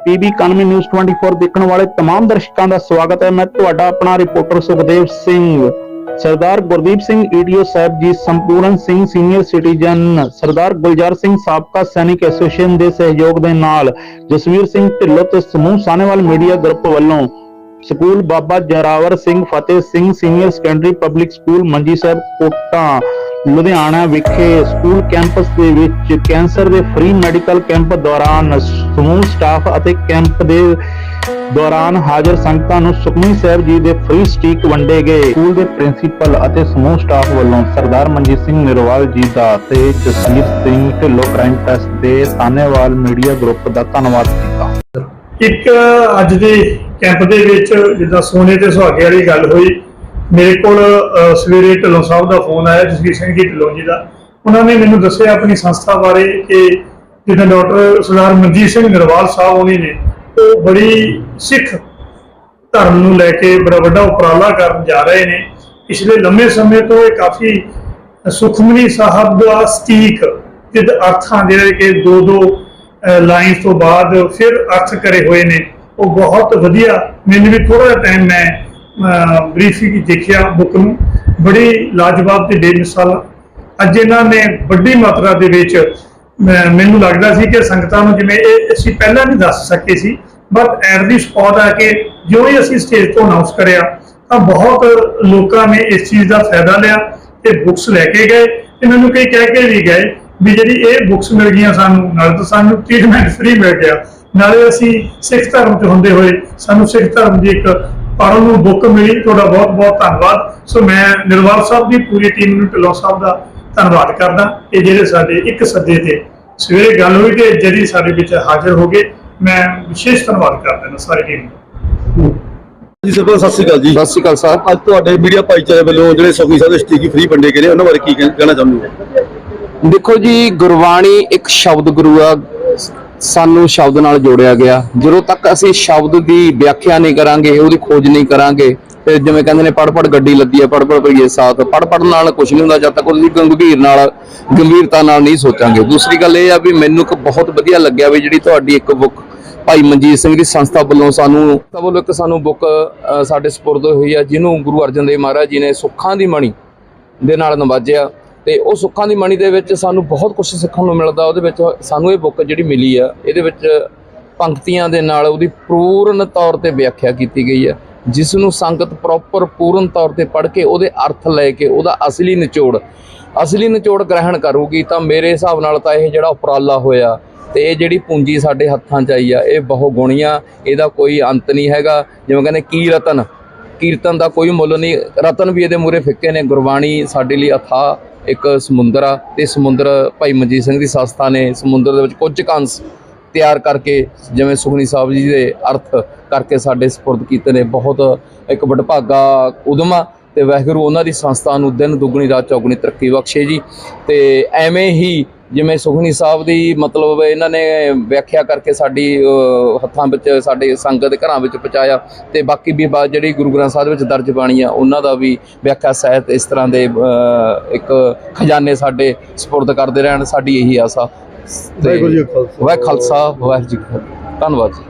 PB 91 news 24 ਦੇਖਣ ਵਾਲੇ तमाम ਦਰਸ਼ਕਾਂ ਦਾ ਸਵਾਗਤ ਹੈ ਮੈਂ ਤੁਹਾਡਾ ਆਪਣਾ reporter Sukhdev Singh Sardar Gurdeep Singh EDO Sahib ji Sampuran Singh senior citizen Sardar Gulzar Singh ਸਾਬਕਾ ਸੈਨਿਕ ਐਸੋਸੀਏਸ਼ਨ ਦੇ ਸਹਿਯੋਗ ਦੇ ਨਾਲ ਜਸਵੀਰ ਸਿੰਘ ਢਿੱਲੋਂ ਤੇ ਸਮੂਹ ਸਾਨੇਵਾਲ ਮੀਡੀਆ ਗਰੁੱਪ ਵੱਲੋਂ school Baba Zorawar Singh Fateh Singh senior secondary public school Manji Sahib Kota Ludhiana ਵਿਖੇ ਸਕੂਲ ਕੈਂਪਸ ਦੇ ਵਿੱਚ ਕੈਂਸਰ ਦੇ ਫ੍ਰੀ ਮੈਡੀਕਲ ਕੈਂਪ ਦੌਰਾਨ ਸਮੂਹ ਸਟਾਫ ਅਤੇ ਕੈਂਪ ਦੇ ਦੌਰਾਨ ਹਾਜ਼ਰ ਸੰਗਤਾਂ ਨੂੰ ਸੁਖਮਨੀ ਸਾਹਿਬ ਜੀ ਦੇ ਫ੍ਰੀ ਸਟੀਕ ਵੰਡੇ ਗਏ। ਸਕੂਲ ਦੇ ਪ੍ਰਿੰਸੀਪਲ ਅਤੇ ਸਮੂਹ ਸਟਾਫ ਵੱਲੋਂ ਸਰਦਾਰ ਮਨਜੀਤ ਸਿੰਘ ਨਿਰਵਾਲ ਜੀ ਦਾ ਤੇ ਜਸਵੀਰ ਸਿੰਘ ਢਿੱਲੋਂ ਕ੍ਰਾਈਮ ਟੈਸਟ ਦੇ ਸਾਨੇਵਾਲ ਮੀਡੀਆ ਗਰੁੱਪ ਦਾ ਧੰਨਵਾਦ ਕੀਤਾ। ਇੱਕ ਅੱਜ ਦੇ ਕੈਂਪ ਦੇ ਵਿੱਚ ਜਿੱਦਾਂ ਸੋਨੇ ਤੇ ਸੁਹਾਗੇ ਵਾਲੀ ਗੱਲ ਹੋਈ ਮੇਰੇ ਕੋਲ ਅਹ, ਸਵੇਰੇ ਢਿੱਲੋਂ ਸਾਹਿਬ ਦਾ ਫੋਨ ਆਇਆ ਜਸਵੀਰ ਸਿੰਘ ਜੀ ਢਿੱਲੋਂ ਜੀ ਦਾ। ਉਹਨਾਂ ਨੇ ਮੈਨੂੰ ਦੱਸਿਆ ਆਪਣੀ ਸੰਸਥਾ ਬਾਰੇ ਕਿ ਜਿੱਦਾਂ ਡਾਕਟਰ ਸਰਦਾਰ ਮਨਜੀਤ ਸਿੰਘ ਨਿਰਵਾਲ ਸਾਹਿਬ ਉਹਨੇ ਨੇ ਉਹ ਬੜੀ ਸਿੱਖ ਧਰਮ ਨੂੰ ਲੈ ਕੇ ਬੜਾ ਵੱਡਾ ਉਪਰਾਲਾ ਕਰਨ ਜਾ ਰਹੇ ਨੇ। ਪਿਛਲੇ ਲੰਮੇ ਸਮੇਂ ਤੋਂ ਇਹ ਕਾਫੀ ਸੁਖਮਨੀ ਸਾਹਿਬ ਦਾ ਸਟੀਕ ਜਿਦ ਅਰਥਾਂ ਜਿਹੜੇ ਕਿ ਦੋ ਦੋ ਲਾਈਨਸ ਤੋਂ ਬਾਅਦ ਫਿਰ ਅਰਥ ਕਰੇ ਹੋਏ ਨੇ। ਉਹ ਬਹੁਤ ਵਧੀਆ ਮੈਨੂੰ ਵੀ ਥੋੜਾ ਜਿਹਾ ਟਾਈਮ ਮੈਂ ਬਰੀਫਿੰਗ ਦੇਖਿਆ ਬੁੱਕ ਨੂੰ। ਬੜੀ ਲਾਜਵਾਬ ਤੇ ਬੇਮਿਸਾਲ। ਅੱਜ ਇਹਨਾਂ ਨੇ ਵੱਡੀ ਮਾਤਰਾ ਦੇ ਵਿੱਚ ਮੈਨੂੰ ਲੱਗਦਾ ਸੀ ਕਿ ਸੰਗਤਾਂ ਨੂੰ ਜਿਵੇਂ ਇਹ ਅਸੀਂ ਪਹਿਲਾਂ ਨਹੀਂ ਦੱਸ ਸਕੇ ਸੀ ਬਟ ਐਟ ਦੀ ਸਪੌਟ ਆ ਕੇ ਜਿਉਂ ਹੀ ਅਸੀਂ ਸਟੇਜ ਤੋਂ ਅਨਾਉਂਸ ਕਰਿਆ, ਤਾਂ ਬਹੁਤ ਲੋਕਾਂ ਨੇ ਇਸ ਚੀਜ਼ ਦਾ ਫਾਇਦਾ ਲਿਆ ਤੇ ਬੁੱਕਸ ਲੈ ਕੇ ਗਏ। ਤੇ ਮੈਨੂੰ ਕਈ ਕਹਿ ਕੇ ਵੀ ਗਏ ਵੀ ਜਿਹੜੀ ਇਹ ਬੁੱਕਸ ਮਿਲ ਗਈਆਂ ਸਾਨੂੰ, ਨਾਲ ਤਾਂ ਸਾਨੂੰ ਟ੍ਰੀਟਮੈਂਟ ਫ੍ਰੀ ਮਿਲ ਗਿਆ। ਨਾਲੇ ਅਸੀਂ ਸਿੱਖ ਧਰਮ 'ਚ ਹੁੰਦੇ ਹੋਏ, ਸਾਨੂੰ ਸਿੱਖ ਧਰਮ ਦੀ ਇੱਕ ਪੜ੍ਹਨ ਨੂੰ ਬੁੱਕ ਮਿਲੀ ਤੁਹਾਡਾ ਬਹੁਤ ਬਹੁਤ ਧੰਨਵਾਦ। ਸੋ ਮੈਂ ਨਿਰਵਾਲ ਸਾਹਿਬ ਦੀ ਪੂਰੀ ਟੀਮ ਨੂੰ ਢਿੱਲੋਂ ਸਾਹਿਬ ਦਾ ਧੰਨਵਾਦ ਕਰਦਾ। ਇਹ ਜਿਹੜੇ ਸਾਡੇ ਇੱਕ ਸੱਦੇ ਤੇ ਸਵੇਰੇ ਗੱਲ ਹੋਈ ਤੇ ਜਿਹੜੀ ਸਾਡੇ ਵਿੱਚ ਹਾਜ਼ਰ ਹੋ ਗਏ ਮੈਂ ਵਿਸ਼ੇਸ਼ ਧੰਨਵਾਦ ਕਰਦਾ ਹਾਂ ਸਾਰੀ ਟੀਮ ਦਾ ਜੀ ਸਰਪੰਚ ਸਤਿ ਸ਼੍ਰੀ ਅਕਾਲ ਜੀ। ਸਤਿ ਸ਼੍ਰੀ ਅਕਾਲ ਸਾਹਿਬ। ਅੱਜ ਤੁਹਾਡੇ ਮੀਡੀਆ ਭਾਈਚਾਰੇ ਵੱਲੋਂ ਜਿਹੜੇ ਸੁਖੀ ਸਾਹਿਬ ਦੇ ਸਟੀਕੀ ਫ੍ਰੀ ਵੰਡੇ ਗਏ ਨੇ ਉਹਨਾਂ ਬਾਰੇ ਕੀ ਕਹਿ- ਕਹਿਣਾ ਚਾਹੁੰਦੇ ਹੋ? ਦੇਖੋ ਜੀ ਗੁਰਬਾਣੀ ਇੱਕ ਸ਼ਬਦ ਗੁਰੂ ਆ। ਸਾਨੂੰ ਸ਼ਬਦ ਨਾਲ ਜੋੜਿਆ ਗਿਆ। ਜਦੋਂ ਤੱਕ ਅਸੀਂ ਸ਼ਬਦ ਦੀ ਵਿਆਖਿਆ ਨਹੀਂ ਕਰਾਂਗੇ, ਉਹਦੀ ਖੋਜ ਨਹੀਂ ਕਰਾਂਗੇ, ਤੇ ਜਿਵੇਂ ਕਹਿੰਦੇ ਨੇ ਪੜ ਪੜ ਗੱਡੀ ਲੱਦੀ ਹੈ ਪੜ ਪੜ ਭਈਏ ਸਾਥ ਪੜ ਪੜ ਨਾਲ ਕੁਝ ਨਹੀਂ ਹੁੰਦਾ, ਜਦ ਤੱਕ ਉਹਦੀ ਗੰਭੀਰ ਨਾਲ, ਗੰਭੀਰਤਾ ਨਾਲ ਨਹੀਂ ਸੋਚਾਂਗੇ। ਦੂਸਰੀ ਗੱਲ ਇਹ ਆ ਵੀ ਮੈਨੂੰ ਇੱਕ ਬਹੁਤ ਵਧੀਆ ਲੱਗਿਆ ਵੀ ਜਿਹੜੀ ਤੁਹਾਡੀ ਇੱਕ ਬੁੱਕ ਭਾਈ ਮਨਜੀਤ ਸਿੰਘ ਦੀ ਸੰਸਥਾ ਵੱਲੋਂ ਸਾਨੂੰ, ਸੰਸਥਾ ਵੱਲੋਂ ਇੱਕ ਸਾਨੂੰ ਬੁੱਕ ਸਾਡੇ ਸਪੁਰਦ ਹੋਈ ਆ, ਜਿਹਨੂੰ ਗੁਰੂ ਅਰਜਨ ਦੇਵ ਮਹਾਰਾਜ ਜੀ ਨੇ ਸੁੱਖਾਂ ਦੀ ਮਣੀ ਦੇ ਨਾਲ ਨਵਾਜਿਆ। ਤੇ ਉਹ ਸੁੱਖਾਂ ਦੀ ਮਣੀ ਦੇ ਵਿੱਚ ਸਾਨੂੰ ਬਹੁਤ ਕੁਝ ਸਿੱਖਣ ਨੂੰ ਮਿਲਦਾ, ਉਹਦੇ ਵਿੱਚ ਸਾਨੂੰ ਇਹ ਬੁੱਕ ਜਿਹੜੀ ਮਿਲੀ ਆ, ਇਹਦੇ ਵਿੱਚ ਪੰਕਤੀਆਂ ਦੇ ਨਾਲ ਉਹਦੀ ਪੂਰਨ ਤੌਰ ਤੇ ਵਿਆਖਿਆ ਕੀਤੀ ਗਈ ਹੈ ਜਿਸ ਨੂੰ ਸੰਗਤ ਪ੍ਰੋਪਰ ਪੂਰਨ ਤੌਰ ਤੇ ਪੜ੍ਹ ਕੇ ਉਹਦੇ ਅਰਥ ਲੈ ਕੇ ਉਹਦਾ ਅਸਲੀ ਨਿਚੋੜ ਅਸਲੀ ਨਿਚੋੜ ਗ੍ਰਹਿਣ ਕਰੂਗੀ ਤਾਂ ਮੇਰੇ ਹਿਸਾਬ ਨਾਲ ਤਾਂ ਇਹ ਜਿਹੜਾ ਉਪਰਾਲਾ ਹੋਇਆ ਤੇ ਇਹ ਜਿਹੜੀ ਪੂੰਜੀ ਸਾਡੇ ਹੱਥਾਂ 'ਚ ਆਈ ਆ, ਇਹ ਬਹੁ ਗੁਣੀਆਂ, ਇਹਦਾ ਕੋਈ ਅੰਤ ਨਹੀਂ ਹੈਗਾ, ਜਿਵੇਂ ਕਹਿੰਦੇ ਕੀ ਰਤਨ, ਕੀਰਤਨ ਦਾ ਕੋਈ ਮੁੱਲ ਨਹੀਂ, ਰਤਨ ਵੀ ਇਹਦੇ ਮੂਰੇ ਫਿੱਕੇ ਨੇ, ਗੁਰਬਾਣੀ ਸਾਡੇ ਲਈ ਅਥਾ ਇੱਕ ਸਮੁੰਦਰ ਆ ਤੇ ਸਮੁੰਦਰ ਭਾਈ ਮਨਜੀਤ ਸਿੰਘ ਦੀ ਸੰਸਥਾ ਨੇ ਸਮੁੰਦਰ ਦੇ ਵਿੱਚ ਕੁਝ ਕੰਸ ਤਿਆਰ ਕਰਕੇ, ਜਿਵੇਂ ਸੁਖਨੀ ਸਾਹਿਬ ਜੀ ਦੇ ਅਰਥ ਕਰਕੇ ਸਾਡੇ ਸਪੁਰਦ ਕੀਤੇ ਨੇ, ਬਹੁਤ ਇੱਕ ਵਡਭਾਗਾ ਉਦਮ ਆ ਤੇ ਵਾਹਿਗੁਰੂ ਉਹਨਾਂ ਦੀ ਸੰਸਥਾ ਨੂੰ ਦਿਨ ਦੁੱਗਣੀ, ਰਾਤ ਚੌਗਣੀ ਤਰੱਕੀ ਬਖਸ਼ੇ ਜੀ ਤੇ ਐਵੇਂ ਹੀ ਜਿਵੇਂ ਸੁਖਨੀ ਸਾਹਿਬ ਦੀ ਮਤਲਬ ਇਹਨਾਂ ਨੇ ਵਿਆਖਿਆ ਕਰਕੇ ਸਾਡੀ ਹੱਥਾਂ ਵਿੱਚ ਸਾਡੇ ਸੰਗਤ ਦੇ ਘਰਾਂ ਵਿੱਚ ਪਹੁੰਚਾਇਆ ਤੇ ਬਾਕੀ ਵੀ ਬਾਤ ਜਿਹੜੀ ਗੁਰੂ ਗ੍ਰੰਥ ਸਾਹਿਬ ਵਿੱਚ ਦਰਜ ਬਾਣੀ ਆ ਉਹਨਾਂ ਦਾ ਵੀ ਵਿਆਖਿਆ ਸਹਿਤ ਇਸ ਤਰ੍ਹਾਂ ਦੇ ਇੱਕ ਖਜ਼ਾਨੇ ਸਾਡੇ ਸਪੁਰਦ ਕਰਦੇ ਰਹਿਣ ਸਾਡੀ ਇਹੀ ਆਸਾ। ਵਾਹਿਗੁਰੂ ਜੀ ਖਾਲਸਾ। ਵਾਹਿ ਖਾਲਸਾ ਵਾਹਿਗੁਰੂ ਜੀ ਧੰਨਵਾਦ ਜੀ।